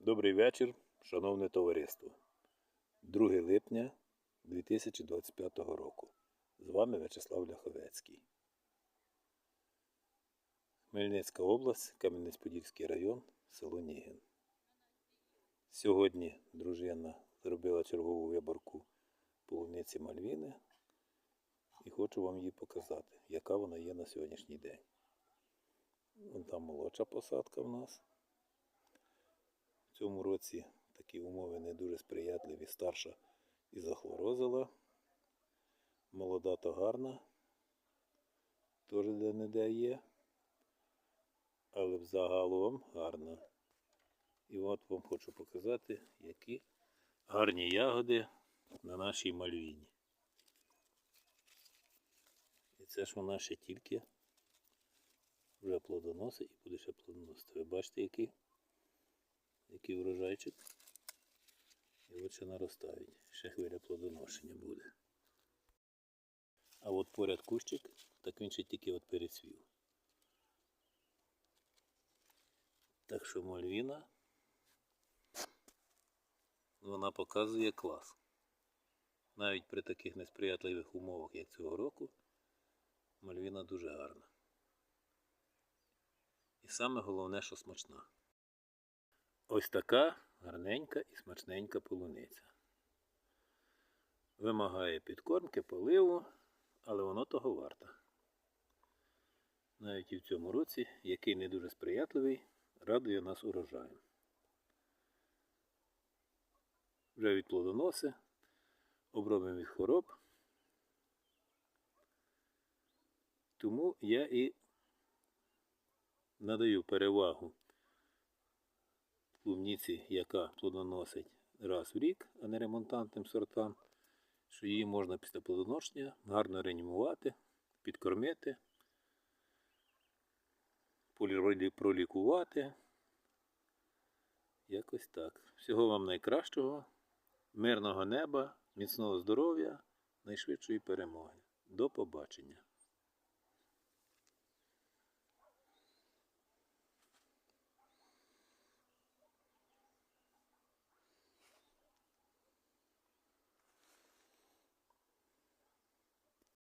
Добрий вечір, шановне товариство. 2 липня 2025 року. З вами В'ячеслав Ляховецький. Хмельницька область, Кам'янець-Подільський район, село Нігін. Сьогодні дружина зробила чергову виборку полуниці Мальвіни і хочу вам її показати, яка вона є на сьогоднішній день. Вон там молодша посадка в нас. В цьому році такі умови не дуже сприятливі. Старша і захворозила. Молода то гарна. Теж де-не-де є. Але взагалом гарна. І от вам хочу показати, які гарні ягоди на нашій мальвіні. І це ж вона ще тільки вже плодоносить і буде ще плодоносити. Ви бачите, який? Який врожайчик. І от ще наростають. Ще хвиля плодоношення буде. А от поряд кущик, так він ще тільки от перецвів. Так що мальвіна, вона показує клас. Навіть при таких несприятливих умовах, як цього року, мальвіна дуже гарна. І саме головне, що смачна. Ось така гарненька і смачненька полуниця. Вимагає підкормки, поливу, але воно того варто. Навіть і в цьому році, який не дуже сприятливий, радує нас урожаєм. Вже від плодоноси, обробимо від хвороб. Тому я і надаю перевагу клубніці, яка плодоносить раз в рік, а не ремонтантним сортам, що її можна після плодоношення гарно реанімувати, підкормити, пролікувати. Якось так. Всього вам найкращого, мирного неба, міцного здоров'я, найшвидшої перемоги. До побачення!